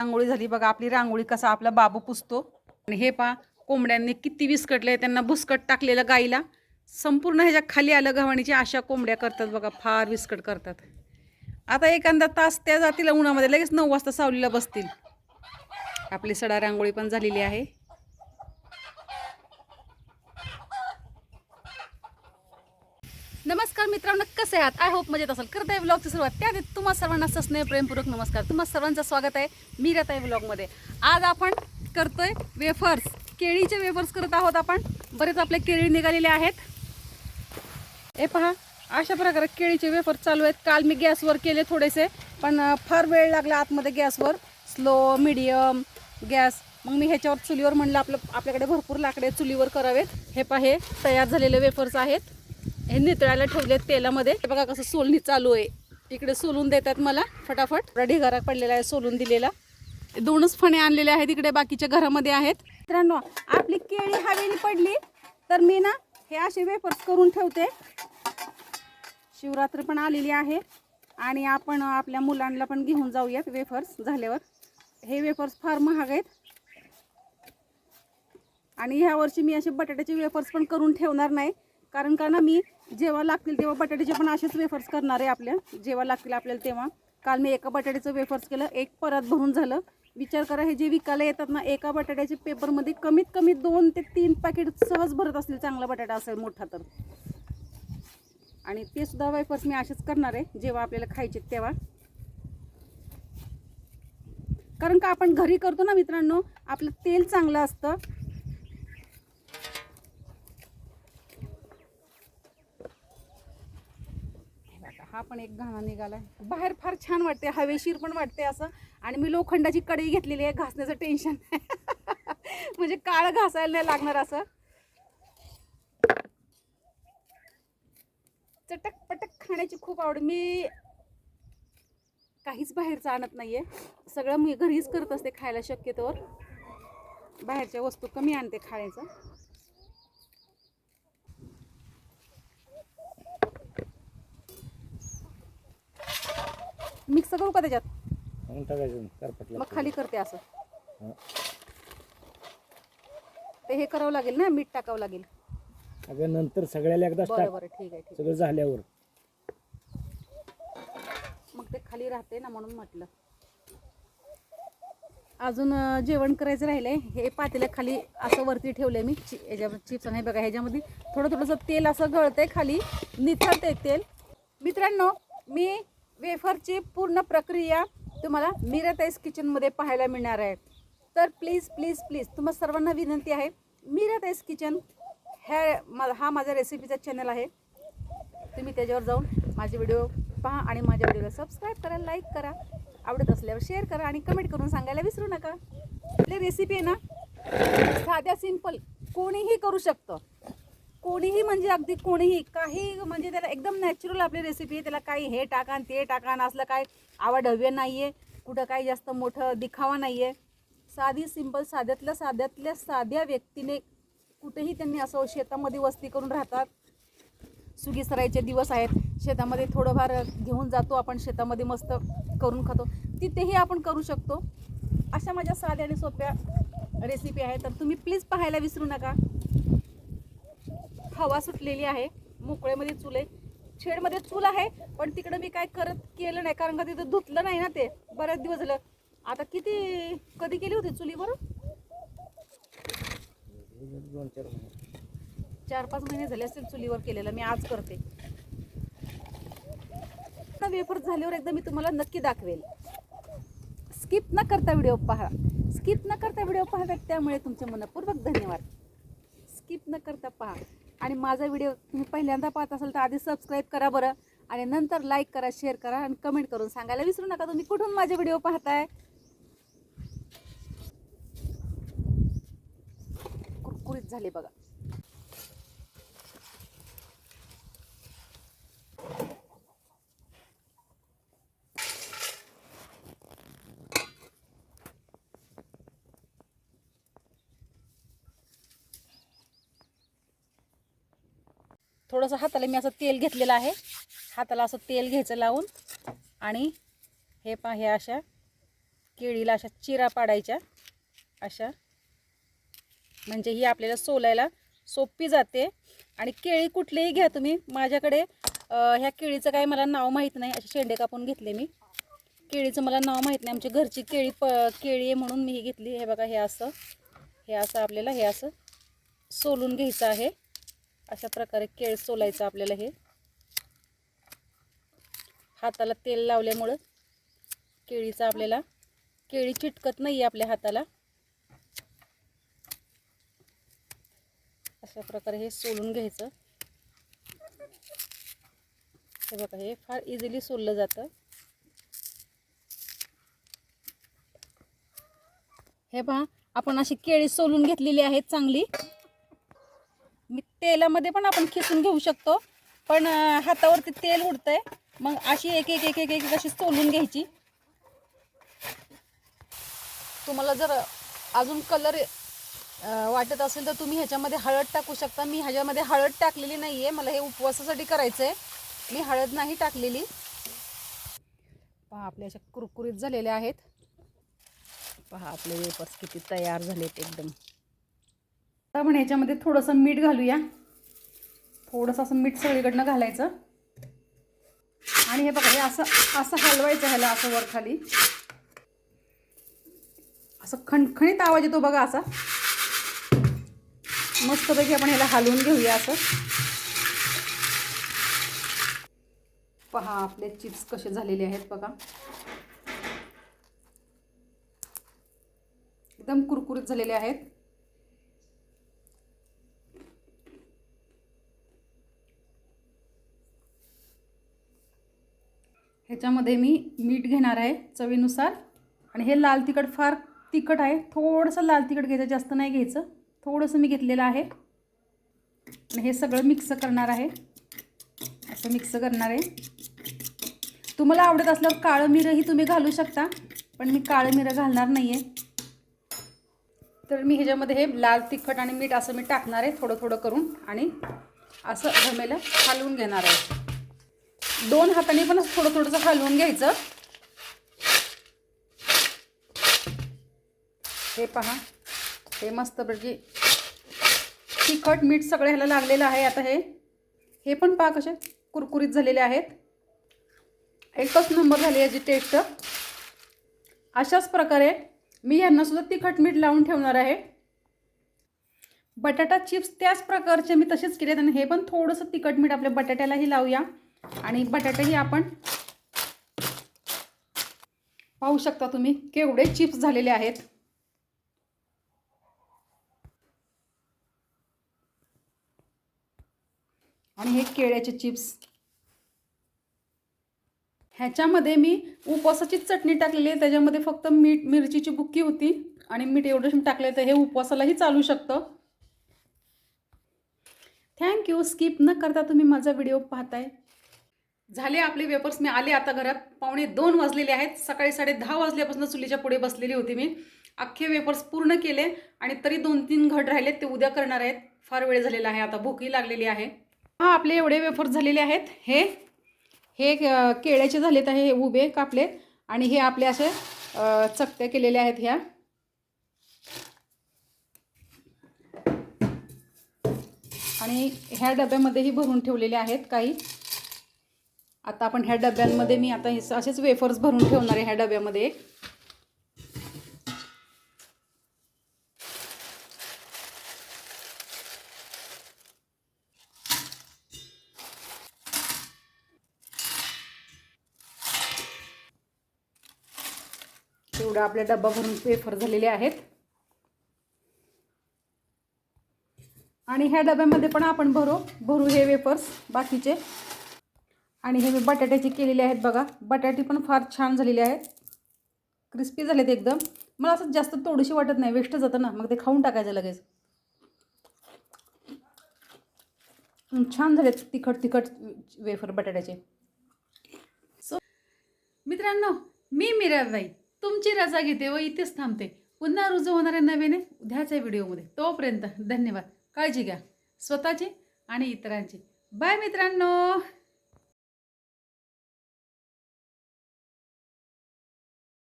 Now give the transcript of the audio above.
रांगोळी झाली. बघा आपली रांगोळी कसा आपला बाबू पुसतो. आणि हे पा कोंबड्यांनी किती विस्कटले त्यांना भुसकट टाकलेलं गाईला. संपूर्ण ह्याच्या खाली आलं गव्हाणीची अशा कोंबड्या करतात बघा फार विस्कट करतात. आता एखादा तास त्या जातील उन्हामध्ये लगेच नऊ वाजता सावलीला बसतील. आपली सडा रांगोळी पण झालेली आहे. नमस्कार मित्रांनो कसे आहात? आय होप मजेत असेल. करताय आहे ब्लॉगची सुरुवात त्याआधी तुम्हा सर्वांना सस्नेह प्रेमपूर्वक नमस्कार. तुम्हा सर्वांचं स्वागत आहे मी राहत आहे ब्लॉगमध्ये आज आपण करतोय वेफर्स केळीचे वेफर्स करत आहोत आपण. बरेच आपले केळी निघालेले आहेत. हे पहा अशा प्रकारे केळीचे वेफर्स चालू आहेत. काल मी गॅसवर केले थोडेसे पण फार वेळ लागला आतमध्ये गॅसवर स्लो मिडियम गॅस मग मी ह्याच्यावर चुलीवर म्हणलं आपलं आपल्याकडे भरपूर लाकडे चुलीवर करावेत. हे पहा हे तयार झालेले वेफर्स आहेत. हे नितळायला ठेवले तेलामध्ये. हे बघा कसं सोलणी चालू आहे. इकडे सोलून देतात मला फटाफट. ढिगारा पडलेला आहे सोलून दिलेला. दोनच फणे आणलेले आहेत इकडे बाकीच्या घरामध्ये आहेत. मित्रांनो आपली केळी हवेली पडली तर मी ना हे असे वेफर्स करून ठेवते. शिवरात्र पण आलेली आहे आणि आपण आपल्या मुलांना पण घेऊन जाऊयात वेफर्स झाल्यावर. हे वेफर्स फार महाग आहेत. आणि ह्या वर्षी मी असे बटाट्याचे वेफर्स पण करून ठेवणार नाही. कारण का ना मी जेव्हा लागतील तेव्हा बटाट्याचे पण असेच वेफर्स करणार आहे आपल्या जेव्हा लागतील आपल्याला तेव्हा. काल मी एका बटाट्याचं वेफर्स केलं एक परत भरून झालं. विचार करा हे जे विकायला येतात ना एका बटाट्याचे पेपरमध्ये कमीत कमी दोन ते तीन पॅकेट सहज भरत असतील चांगला बटाटा असेल मोठा तर. आणि ते सुद्धा वेफर्स मी असेच करणार आहे जेव्हा आपल्याला खायचे तेव्हा. कारण का आपण घरी करतो ना मित्रांनो आपलं तेल चांगलं असतं. हा पण एक घाणा निघालाय. बाहेर फार छान वाटते हवेशीर पण वाटते असं. आणि मी लोखंडाची कढई घेतलेली आहे घासण्याचं टेन्शन म्हणजे काळ घासायला नाही लागणार असं. चटक पटक खाण्याची खूप आवड. मी काहीच बाहेरचं आणत नाहीये. सगळं मी घरीच करत असते खायला शक्यतोवर. बाहेरच्या वस्तू कमी आणते खाण्याचं. मिक्स करू का त्याच्यात? म्हणून टाकायचं करपटला. मग खाली करते असं. ते हे करावं लागेल ना मीठ टाकावं लागेल. अगं नंतर सगळ्याला एकदाच बरं टाक. बरं ठीक आहे ठीक सगळं झाल्यावर. आहे. मग ते खाली राहते ना म्हणून म्हटलं. अजून अं, जेवण करायचं राहिलंय. हे पातेल्या खाली असं वरती ठेवलंय मी. चि चिप्स नाही बघा ह्याच्यामध्ये थोडं थोडंसं तेल असं गळतंय खाली. निथळतंय तेल. मित्रांनो मी वेफरची पूर्ण प्रक्रिया तुम्हाला मीराताईस किचनमध्ये पाहायला मिळणार आहे. तर प्लीज प्लीज प्लीज तुम्हा सर्वांना विनंती आहे मीराताईस किचन ह्या मा- हा माझा रेसिपीचा चॅनल आहे. तुम्ही त्याच्यावर जाऊन माझे व्हिडिओ पहा आणि माझ्या व्हिडिओला सबस्क्राईब करा लाईक करा. आवडत असल्यावर शेअर करा आणि कमेंट करून सांगायला विसरू नका. आपली रेसिपी आहे ना साध्या सिंपल कोणीही करू शकतं. कोणीही म्हणजे अगदी कोणीही काही म्हणजे त्याला एकदम नॅचरल आपली रेसिपी आहे त्याला काही हे टाका ते टाका असलं काय आवाढव्य नाही आहे कुठं काही जास्त मोठं दिखावा नाही आहे साधी सिंपल साध्यातल्या साध्यातल्या साध्या व्यक्तीने कुठेही त्यांनी असं शेतामध्ये वस्ती करून राहतात. सुगी सरायचे दिवस आहेत शेतामध्ये थोडंफार घेऊन जातो आपण शेतामध्ये मस्त करून खातो. तिथेही आपण करू शकतो. अशा माझ्या साध्या आणि सोप्या रेसिपी आहेत. तर तुम्ही प्लीज पाहायला विसरू नका. हवा सुटलेली आहे मोकळेमध्ये चूल आहे. छेडमध्ये चूल आहे पण तिकडं मी काय करत केलं नाही कारण का तिथं धुतलं नाही ना ते बऱ्याच दिवस झालं. आता किती कधी केली होती चुलीवर दोन चार चार पाच महिने झाले असतील चुलीवर केलेलं मी आज करते. वेफर झाल्यावर एकदा मी तुम्हाला नक्की दाखवेल. स्किप न करता व्हिडिओ पहा. स्किप न करता व्हिडिओ पाहतात त्यामुळे तुमचे मनपूर्वक धन्यवाद. स्किप न करता पहा. आणि माझा व्हिडिओ तुम्ही पहिल्यांदा पाहत असाल तर आधी सबस्क्राईब करा बरं. आणि नंतर लाईक करा शेअर करा आणि कमेंट करून सांगायला विसरू नका. तुम्ही कुठून माझे व्हिडिओ पाहताय? कुरकुरीत झाले बघा. थोडंसं हाताला मी असं तेल घेतलेलं आहे. हाताला असं तेल घ्यायचं लावून. आणि हे पा हे अशा केळीला अशा चिरा पाडायच्या. अशा. म्हणजे ही आपल्याला सोलायला सोपी जाते. आणि केळी कुठलीही घ्या तुम्ही. माझ्याकडे ह्या केळीचं काही मला नाव माहीत नाही. असे शेंडे कापून घेतले मी. केळीचं मला नाव माहीत नाही. आमच्या घरची केळी प केळी आहे म्हणून मी ही घेतली. हे बघा हे असं. हे असं आपल्याला हे असं सोलून घ्यायचं आहे. अशा प्रकारे केळ सोलायचं आपल्याला हे. हाताला तेल लावल्यामुळं केळीचं आपल्याला केळी चिटकत नाही आपल्या हाताला. अशा प्रकारे हे सोलून घ्यायचं. हे बघा हे फार इझिली सोललं जातं. हे पहा आपण अशी केळी सोलून घेतलेली आहेत चांगली. मी तेलामध्ये पण आपण खिसून घेऊ शकतो. पण हातावरती तेल उडतंय. मग अशी एक एक एक एक एक अशी सोलून घ्यायची. तुम्हाला जर अजून कलर वाटत असेल तर तुम्ही ह्याच्यामध्ये हळद टाकू शकता. मी ह्याच्यामध्ये हळद टाकलेली नाही आहे मला हे उपवासासाठी करायचं आहे मी हळद नाही टाकलेली. पहा आपले अशा कुरकुरीत झालेले आहेत. पहा आपले वेपर्स किती तयार झालेत एकदम. आता आपण ह्याच्यामध्ये थोडंसं मीठ घालूया. थोडंसं असं मीठ सगळीकडनं घालायचं. आणि हे बघा हे असं असं हलवायचं ह्याला असं वर खाली. असं खणखणीत आवाज येतो बघा असा. मस्तपैकी आपण ह्याला हलवून घेऊया असं. पहा आपले चिप्स कसे झालेले आहेत बघा. एकदम कुरकुरीत झालेले आहेत. ह्याच्यामध्ये मी मीठ घेणार आहे चवीनुसार. आणि हे लाल तिखट फार तिखट आहे. थोडंसं लाल तिखट घ्यायचं जास्त नाही घ्यायचं. थोडंसं मी घेतलेलं आहे. आणि हे सगळं मिक्स करणार आहे. असं मिक्स करणार आहे. तुम्हाला आवडत असल्यावर काळं मिरंही तुम्ही घालू शकता पण मी काळं मिरं घालणार नाही आहे तर मी ह्याच्यामध्ये हे लाल तिखट आणि मीठ असं मी टाकणार आहे थोडं थोडं करून. आणि असं घमेलं हलवून घेणार आहे. दोन हाताने पण असं थोडं थोडंसं हलवून घ्यायचं. हे पहा हे मस्तपैकी तिखट मीठ सगळं ह्याला लागलेलं आहे आता हे. हे पण पहा कसे कुरकुरीत झालेले आहेत. एकच नंबर झाली याची टेस्ट अशाच प्रकारे मी ह्यांनासुद्धा तिखट मीठ लावून ठेवणार आहे. बटाटा चिप्स त्याच प्रकारचे मी तसेच केलेत आणि हे पण थोडंसं तिखट मीठ आपल्या बटाट्यालाही लावूया. आणि बटाटेही आपण पाहू शकता तुम्ही केवढे चिप्स झालेले आहेत. आणि हे केळ्याचे चिप्स. ह्याच्यामध्ये मी उपवासाचीच चटणी टाकलेली आहे. त्याच्यामध्ये फक्त मीठ मिरचीची बुक्की होती. आणि मीठ एवढं टाकलं तर हे उपवासालाही चालू शकतं. थँक्यू स्किप न करता तुम्ही माझा व्हिडिओ पाहताय. झाले आपले वेपर्स मी आले आता घरात. पावणे दोन वाजलेले आहेत. सकाळी साडे दहा वाजल्यापासून चुलीच्या पुढे बसलेली होती मी. अख्खे वेपर्स पूर्ण केले आणि तरी दोन तीन घट राहिलेत ते उद्या करणार आहेत. फार वेळ झालेला आहे. आता भूकही लागलेली आहे. हा आपले एवढे वेफर्स झालेले आहेत. हे हे केळ्याचे झालेत आहे. हे उभे कापले आणि हे आपले असे चकत्या केलेल्या आहेत ह्या. आणि ह्या डब्यामध्येही भरून ठेवलेले आहेत काही. आता आपण ह्या डब्यांमध्ये मी आता हे असेच वेफर्स भरून ठेवणार आहे ह्या डब्यामध्ये. एवढा आपल्या डब्बा भरून वेफर झालेले आहेत. आणि ह्या डब्यामध्ये पण आपण भरू भरू हे वेफर्स बाकीचे. आणि हे मी बटाट्याचे केलेले आहेत बघा. बटाटे पण फार छान झालेले आहेत. क्रिस्पी झालेत एकदम. मला असं जास्त थोडीशी वाटत नाही. वेस्ट जातं ना. मग ते खाऊन टाकायचं लगेच. छान झालेत तिखट तिखट वेफर बटाट्याचे. सो मित्रांनो मी मीराबाई. तुमची रजा घेते व इथेच थांबते. पुन्हा रुजू होणाऱ्या नव्याने उद्याच्या व्हिडिओमध्ये. तोपर्यंत धन्यवाद. काळजी घ्या. स्वतःची आणि इतरांची. बाय मित्रांनो.